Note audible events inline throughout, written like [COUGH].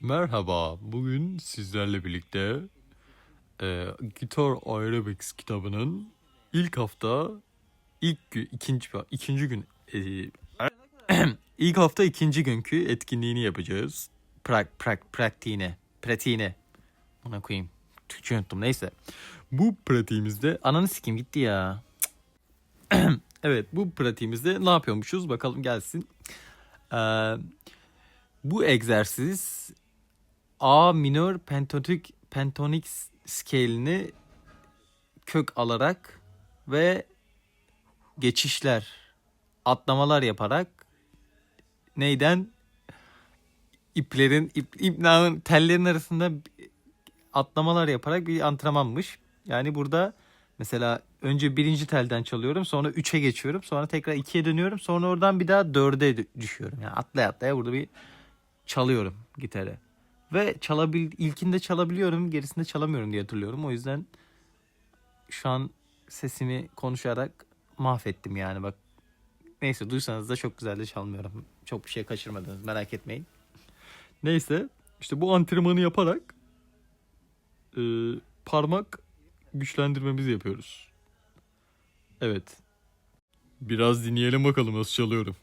Merhaba, bugün sizlerle birlikte e, Guitar Aerobics kitabının ilk hafta, ilk gün, ikinci, ikinci gün, e, [CLEARS THROAT] ilk hafta ikinci günkü etkinliğini yapacağız. Prak, prak, praktiğine, pratiğine. Ona koyayım. Türkçe unuttum neyse. Bu pratiğimizde, ananı sikeyim gitti ya. [CLEARS THROAT] evet, bu pratiğimizde ne yapıyormuşuz bakalım gelsin. Ee, bu egzersiz A minör pentonik pentonik scale'ini kök alarak ve geçişler, atlamalar yaparak neyden iplerin ip, ipnağın tellerin arasında atlamalar yaparak bir antrenmanmış. Yani burada mesela önce birinci telden çalıyorum sonra 3'e geçiyorum sonra tekrar 2'ye dönüyorum sonra oradan bir daha 4'e düşüyorum. Yani atlaya atlaya burada bir çalıyorum gitarı. Ve çalabil ilkinde çalabiliyorum, gerisinde çalamıyorum diye hatırlıyorum. O yüzden şu an sesimi konuşarak mahvettim yani bak. Neyse duysanız da çok güzel de çalmıyorum. Çok bir şey kaçırmadınız merak etmeyin. Neyse işte bu antrenmanı yaparak e, parmak güçlendirmemizi yapıyoruz. Evet. Biraz dinleyelim bakalım nasıl çalıyorum.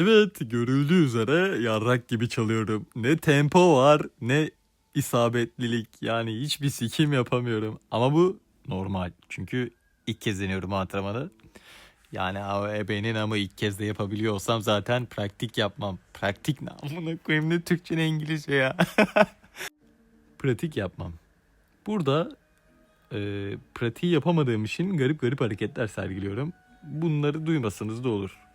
Evet görüldüğü üzere yarrak gibi çalıyorum. Ne tempo var ne isabetlilik yani hiçbir sikim yapamıyorum. Ama bu normal çünkü ilk kez deniyorum antrenmanı. Yani o ebenin ama ilk kez de yapabiliyor olsam zaten praktik yapmam. Praktik ne amına koyayım ne Türkçe ne İngilizce ya. [LAUGHS] pratik yapmam. Burada e, pratiği yapamadığım için garip garip hareketler sergiliyorum. Bunları duymasanız da olur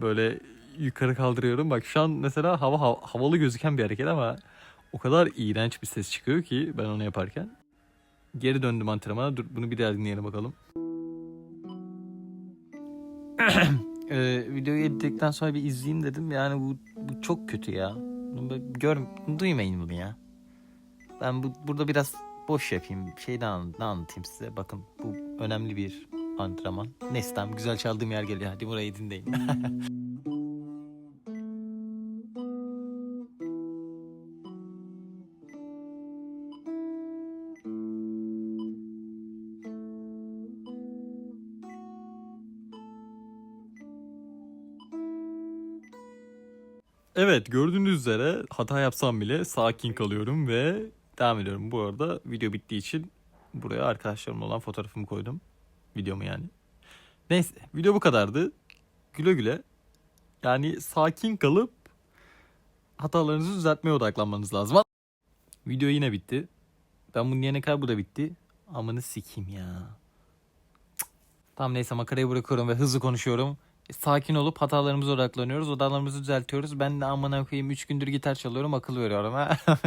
böyle yukarı kaldırıyorum. Bak şu an mesela hava hav- havalı gözüken bir hareket ama o kadar iğrenç bir ses çıkıyor ki ben onu yaparken. Geri döndüm antrenmana. Dur bunu bir daha dinleyelim bakalım. [CLEARS THROAT] ee, videoyu editledikten sonra bir izleyeyim dedim. Yani bu, bu çok kötü ya. Gör, duymayın bunu ya. Ben bu, burada biraz boş yapayım. Şey ne anlatayım size. Bakın bu önemli bir antrenman. Neyse tamam güzel çaldığım yer geliyor. Hadi burayı dinleyin. [LAUGHS] Evet gördüğünüz üzere hata yapsam bile sakin kalıyorum ve devam ediyorum. Bu arada video bittiği için buraya arkadaşlarımla olan fotoğrafımı koydum. Videomu yani. Neyse video bu kadardı. Güle güle. Yani sakin kalıp hatalarınızı düzeltmeye odaklanmanız lazım. Video yine bitti. Ben bunun yerine kadar bu da bitti. Amanı sikeyim ya. Cık. Tamam neyse makarayı bırakıyorum ve hızlı konuşuyorum. E, Sakin olup hatalarımıza odaklanıyoruz. Hatalarımızı düzeltiyoruz. Ben de amına koyayım 3 gündür gitar çalıyorum akıl veriyorum ha. [LAUGHS]